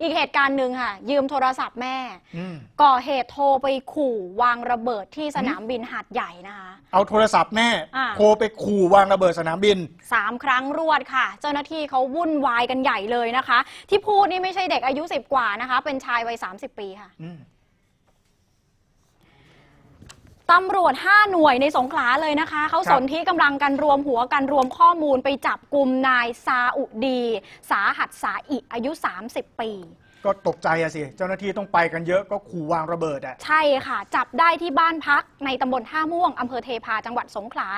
อีกเหตุการณ์หนึ่งค่ะ ยืมโทรศัพท์แม่ อืมก่อเหตุโทรไปขู่วางระเบิดที่สนามบินหาดใหญ่นะคะ เอาโทรศัพท์แม่อ่า โทรไปขู่วางระเบิดสนามบิน สามครั้งรวดค่ะ เจ้าหน้าที่เขาวุ่นวายกันใหญ่เลยนะคะ ที่พูดนี่ไม่ใช่เด็กอายุ 10 กว่านะคะ เป็นชายวัย 30 ปีค่ะ อืม ตำรวจ 5 หน่วยในสงขลาเลยนะคะ เขาครับสนที่กำลังกันรวมหัวกันรวมข้อมูลไปจับกลุ่มนายซาอุดี สาหัสสาอิอายุ 30 ปี ก็ตกใจอะสิ เจ้าหน้าที่ต้องไปกันเยอะก็ขู่วางระเบิดอะใช่ค่ะ จับได้ที่บ้านพักในตำบลท่าม่วงอำเภอเทพาจังหวัดสงขลา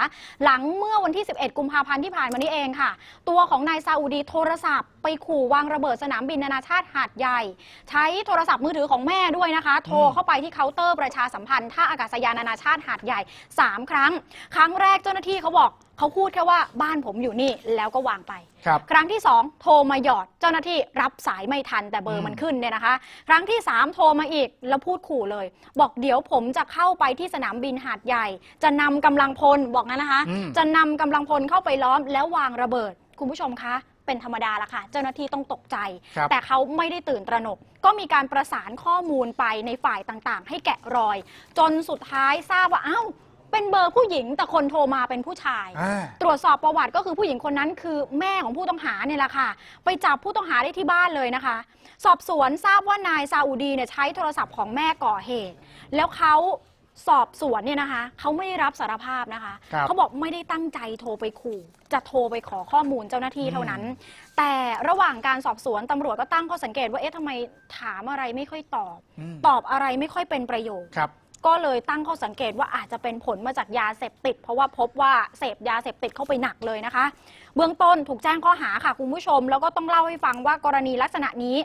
หลังเมื่อวันที่ 11 กุมภาพันธ์ที่ผ่านมานี้เองค่ะ ตัวของนายซาอุดีโทรศัพท์ ไปขู่วางระเบิดสนามบินนานาชาติหาดใหญ่ ใช้โทรศัพท์มือถือของแม่ด้วยนะคะ โทรเข้าไปที่เคาน์เตอร์ประชาสัมพันธ์ท่าอากาศยานนานาชาติหาดใหญ่ 3 ครั้ง ครั้งแรกเจ้าหน้าที่เขาบอก เขาพูดแค่ว่าบ้านผมอยู่นี่แล้วก็วางไป ครับ ครั้งที่ 2 โทรมาหยอดเจ้าหน้าที่รับสายไม่ทันแต่เบอร์มันขึ้นเนี่ยนะคะ ครั้งที่ 3 โทรมาอีกแล้วพูดขู่เลย บอกเดี๋ยวผมจะเข้าไปที่สนามบินหาดใหญ่ จะนำกำลังพลบอกงั้นนะคะ อืม จะนำกำลังพลเข้าไปล้อมแล้ววางระเบิด คุณผู้ชมคะเป็นธรรมดาละค่ะ เจ้าหน้าที่ต้องตกใจ ครับ แต่เขาไม่ได้ตื่นตระหนก ก็มีการประสานข้อมูลไปในฝ่ายต่างๆ ให้แกะรอย จนสุดท้ายทราบว่า เอ้า เป็นเบอร์ผู้หญิงแต่คนโทรมาเป็นผู้ชาย อ่า ตรวจสอบประวัติก็คือผู้หญิงคนนั้นคือแม่ของผู้ต้องหาเนี่ยแหละค่ะ ไปจับผู้ต้องหาได้ที่บ้านเลยนะคะ สอบสวนทราบว่านายซาอุดีเนี่ยใช้โทรศัพท์ของแม่ก่อเหตุ แล้วเขาสอบสวนเนี่ยนะคะเขาไม่ได้รับสารภาพนะคะ ครับ เขาบอกไม่ได้ตั้งใจโทรไปขู่ จะโทรไปขอข้อมูลเจ้าหน้าที่เท่านั้น แต่ระหว่างการสอบสวนตำรวจก็ตั้งข้อสังเกตว่าเอ๊ะทำไมถามอะไรไม่ค่อยตอบ อืม ตอบอะไรไม่ค่อยเป็นประโยชน์ ครับ ก็เลยตั้งข้อสังเกตว่าอาจจะเป็นผลมาจากยาเสพติด เพราะว่าพบว่าเสพยาเสพติดเข้าไปหนักเลยนะคะ เบื้องต้นถูกแจ้งข้อหาค่ะคุณผู้ชม แล้วก็ต้องเล่าให้ฟังว่ากรณีลักษณะนี้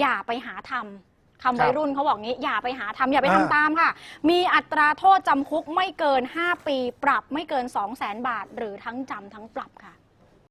อย่าไปหาทำคำวัยรุ่นเขาบอกงี้อย่าไปหาทำอย่าไปทำตามค่ะ มีอัตราโทษจำคุกไม่เกิน 5 ปี ปรับไม่เกิน 2 0 0 0 0 0 บาท หรือทั้งจำทั้งปรับค่ะ